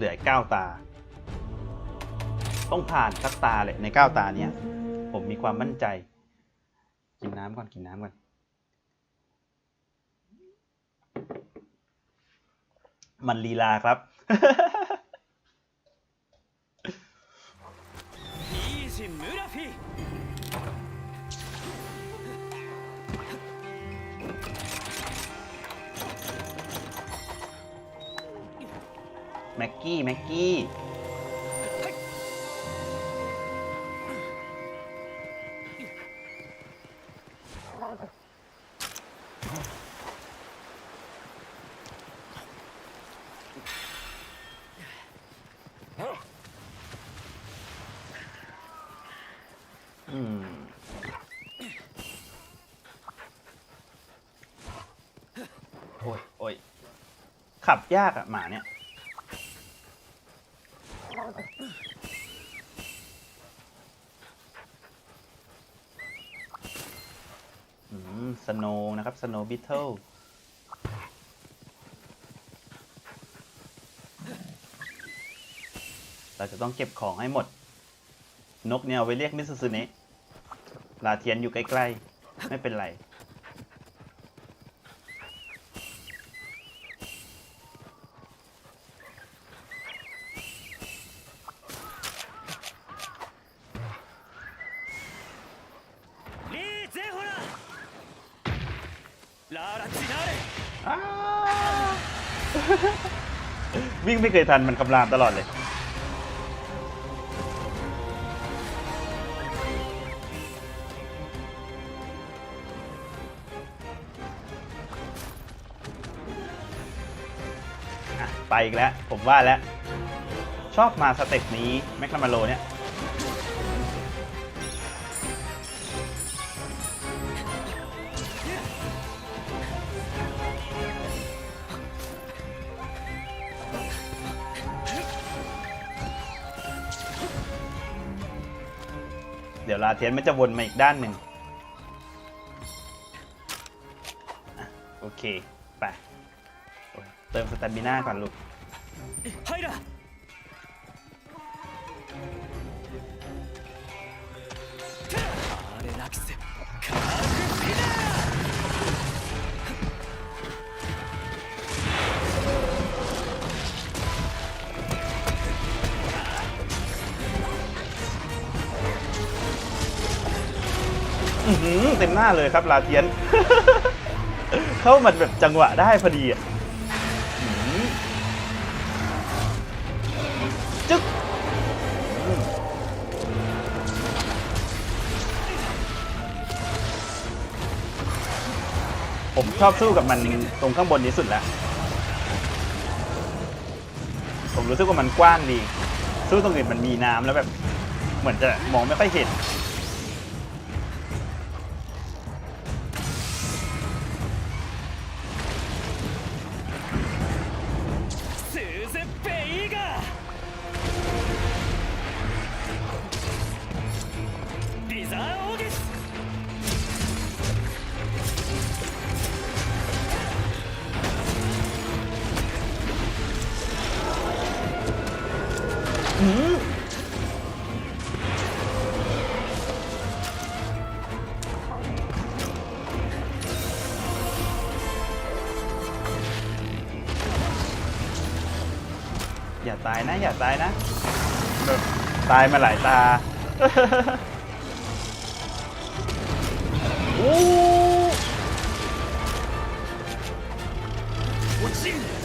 เหลือเก้าตา ต้องผ่านสักตาเลยในเก้าตาเนี้ยผมมีความมั่นใจ กินน้ำก่อนกินน้ำก่อน มันลีลาครับ แม็กกี้ แม็กกี้ อืม โอ้ยโอ้ยขับยากอะหมาเนี่ยอืม สโนนะครับ สโนบิทเทิลเราจะต้องเก็บของให้หมด นกเนี่ยเอาไว้เรียกมิสซูเนะลาเทียนอยู่ใกล้ ๆ ไม่เป็นไร อ้าวิ่งไม่เคยทันมันคำรามตลอดเลย ไปอีกแล้ว ผมว่าแล้ว ชอบมาสเต็ปนี้ แมคนามาโลเนี่ย ลาเทียนมันจะวนมาอีกด้านหนึ่งโอเค ไป เติมสเตมิน่าก่อนลูก เต็มหน้าเลยครับลาเทียน เข้ามาแบบจังหวะได้พอดีอะจึ๊กผมชอบสู้กับมันตรงข้างบนนี้สุดแล้ว ผมรู้สึกว่ามันกว้างดี สู้ตรงอื่นมันมีน้ำแล้วแบบ เหมือนจะมองไม่ค่อยเห็น อย่าตายนะ อย่าตายนะตายมาหลายตา โอ้ What's in น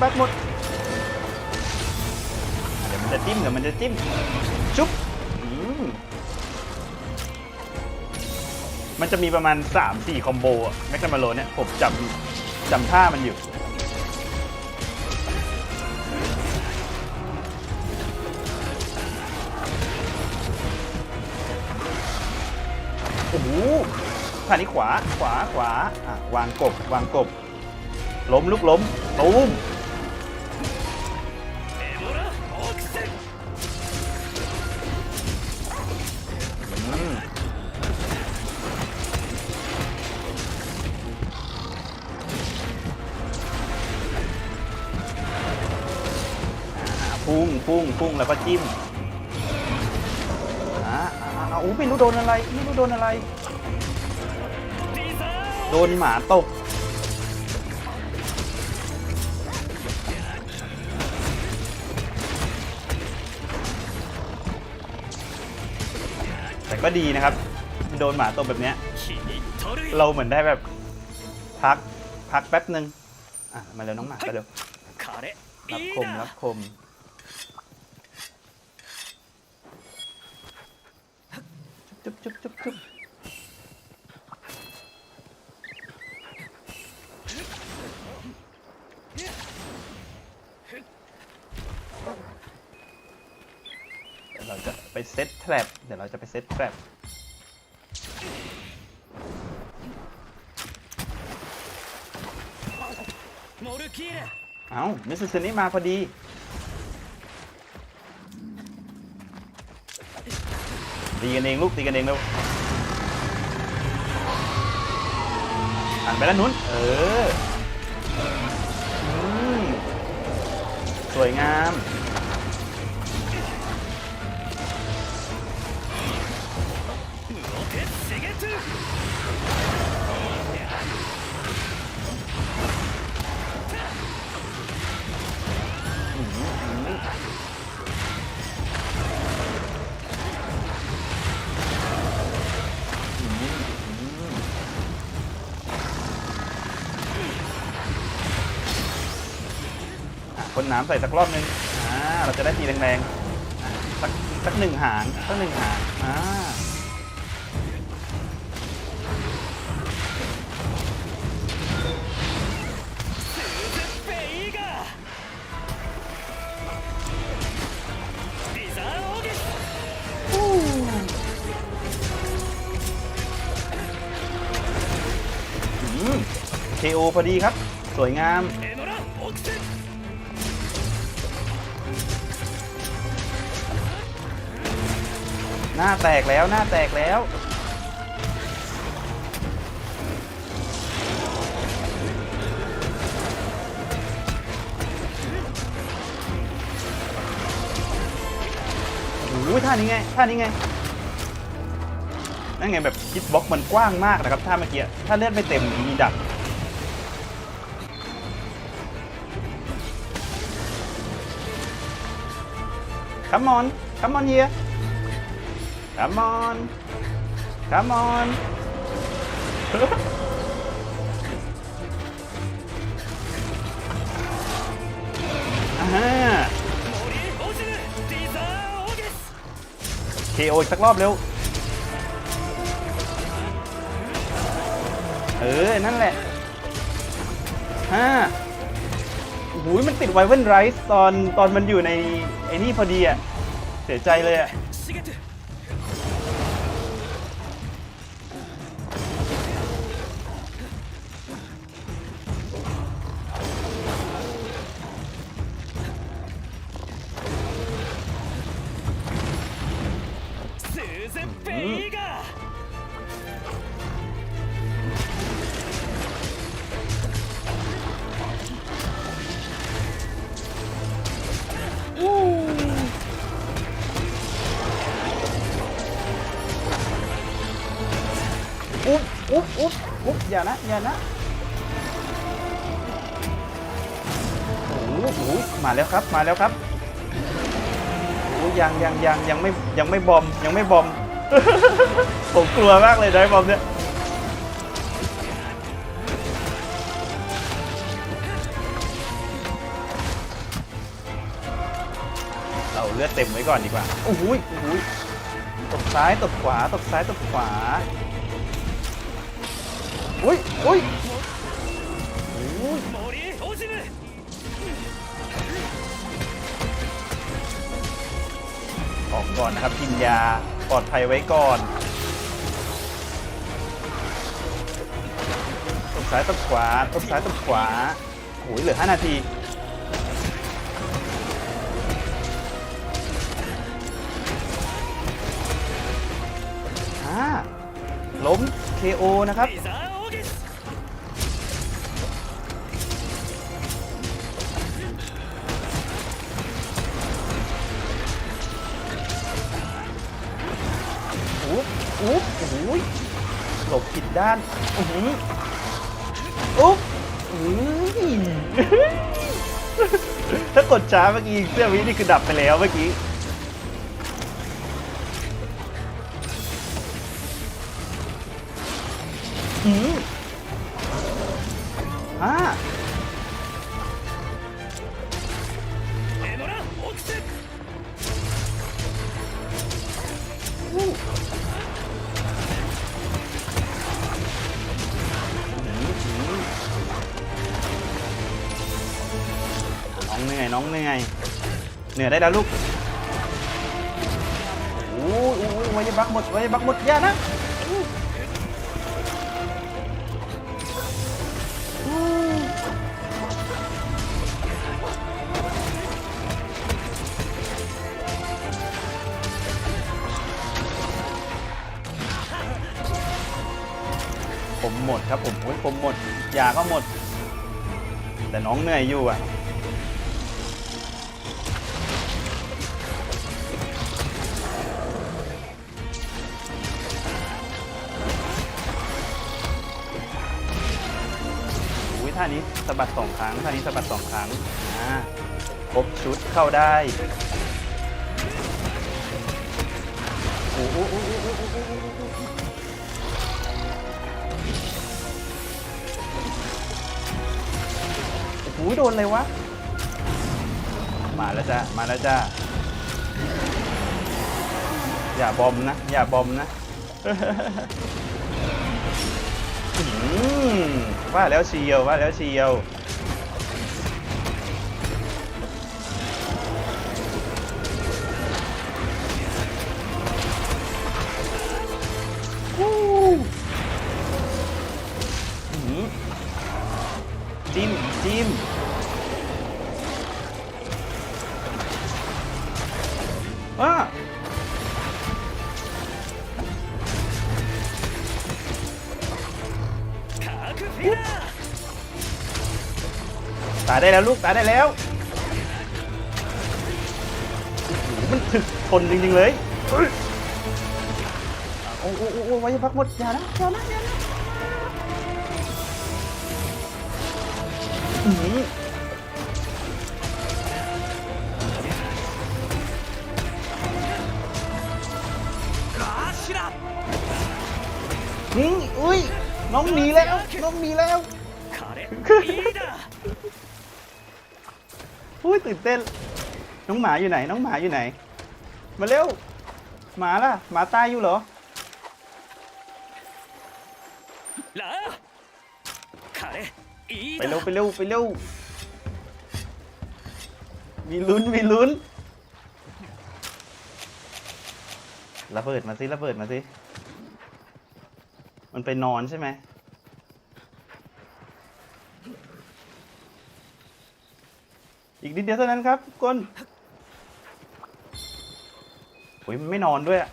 ยไว้จะบักหมด เดี๋ยวมันจะจิ้มเดี๋ยวมันจะจิ้ม ชุบอืมมันจะมีประมาณ 3-4 คอมโบแม็กนามาโลเนี่ย ผมจำจำท่ามันอยู่ โอ้โหท่านี้ขวา ขวา ขวา อะ วางกบ วางกบ ล้มลุกล้มตูม พุ่งพุ้งพุ้งแล้วก็จิ้มอ่อาอู้ไม่รู้โดนอะไรไม่รู้โดนอะไร โดนหมาตกแต่ก็ดีนะครับ โดนหมาตกแบบเนี้ยเราเหมือนได้แบบ พัก พักแป๊บหนึ่งอะ มาเร็วน้องหมาไปเร็วรับคมรับคม จุ๊บจุ๊บจุ๊บจุ๊บเดี๋ยวเราจะไปเซตแทรปเดี๋ยวเราจะไปเซตแทรปเอ้ามิสซิสนี่มาพอดี ตีกันเองลูกตีกันเองแล้วหันไปด้านนู้น เออ สวยงาม น้ำใส่สักรอบนึงอ่าเราจะได้ตีแรงๆสักสักหนึ่งหางสักหนึ่งหางอ่าเคโอพอดีครับ สวยงาม หน้าแตกแล้วหน้าแตกแล้ว โอ้ยท่านี้ไง ท่านี้ไง นั่นไงแบบคิดบล็อกมันกว้างมากนะครับท่าเมื่อกี้ ถ้าเลือดไม่เต็มมีดัก Come on Come on here Come on Come on อ่าฮะモ Come on Come on เคโออีกสักรอบเร็ว เออ นั่นแหละห้าหูยมันติดไวเวนไรส์ตอนตอนมันอยู่ในไอ้นี่พอดีอะ เสียใจเลยอะ อย่านะ อย่านะ โอ้โหโอ้โหมาแล้วครับ มาแล้วครับโอ้ยังยังยังยังไม่ยังไม่บอมยังไม่บอม ผมกลัวมากเลยได้บอมเนี่ยเราเลือดเต็มไว้ก่อนดีกว่าโอ้โหโอ้โหตบซ้ายตบขวาตบซ้ายตบขวา อ้ยอ้ยออกก่อนนะครับกินยาปลอดภัยไว้ก่อนตบซ้ายตบขวาตบซ้ายตบขวาโอ้ยเหลือ 5 นาทีฮ่าล้ม KO นะครับ ด้านอื้อหืออุ๊บอุ้ยถ้ากดช้าเมื่อกี้เสื้อวินี่คือดับไปแล้วเมื่อกี้ เหนื่อยน้องเหนื่อยเหนื่อยได้แล้วลูกโอ้ยโอ้ยไว้บักหมดไว้บักหมดอย่านะอู้อู้ผมหมดครับผมโอ้ยผมหมดยาก็หมด แต่น้องเหนื่อยอยู่อะะบัดสองครั้งท่านี้สะบัดสองครั้งอ่าครบชุดเข้าได้โอ้โหโอ้โหโอ้โหโอ้โหโอ้โหโอ้โหโอ้โหโดนเลยวะ มาแล้วจ้ามาแล้วจ้าอย่าบอมนะ อย่าบอมนะอืม ว่าแล้วเชียวว่าแล้วเชียว ได้แล้วลูกตายได้แล้วมันถึกทนจริงๆเลยโอ้โหโอ้พักหมดอย่านะอย่านะอย่านะอืมนี่อุ้ยน้องหนีแล้ว น้องหนีแล้ว อุ้ยตื่นเต้น น้องหมาอยู่ไหน น้องหมาอยู่ไหน มาเร็ว หมาล่ะ หมาตายอยู่เหรอไปเร็วไปเร็วไปเร็ว มีลุ้นมีลุ้น ระเบิดมาสิระเบิดมาสิ มันไปนอนใช่ไหม อีกนิดเดียวเท่านั้นครับทุกคนโอ้ยมันไม่นอนด้วยอะ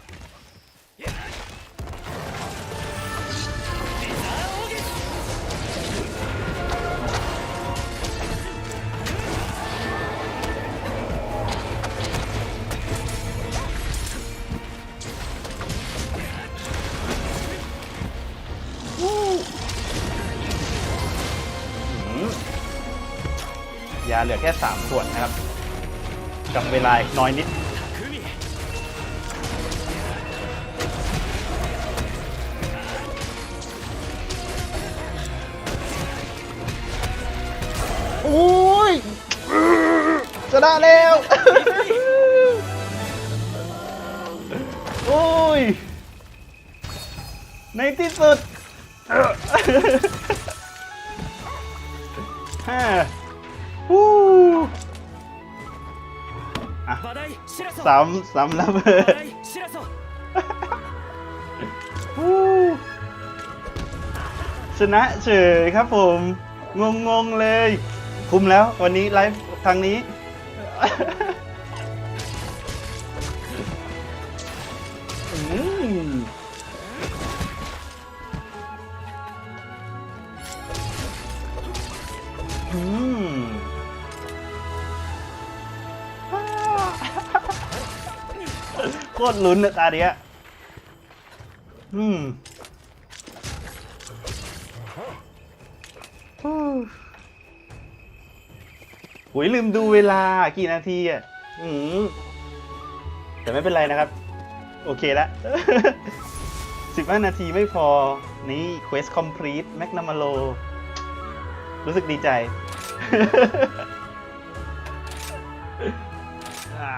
ยาเหลือแค่สามขวดนะครับกับเวลาอีกน้อยนิด匠โอ้ยชนะแล้ว โอ้ย ในที่สุดฮ่า ซ้ำซ้ำระเบิดชนะเฉยครับผม งงงงเลย คุมแล้ววันนี้ไลฟ์ครั้งนี้ โคตรลุ้นอยตาเนี้ยอืมหุยลืมดูเวลากี่นาทีอะอืมแต่ไม่เป็นไรนะครับ โอเคละสิบห้านาทีไม่พอ นี่ Quest Complete m a g n า m a โลรู้สึกดีใจอ่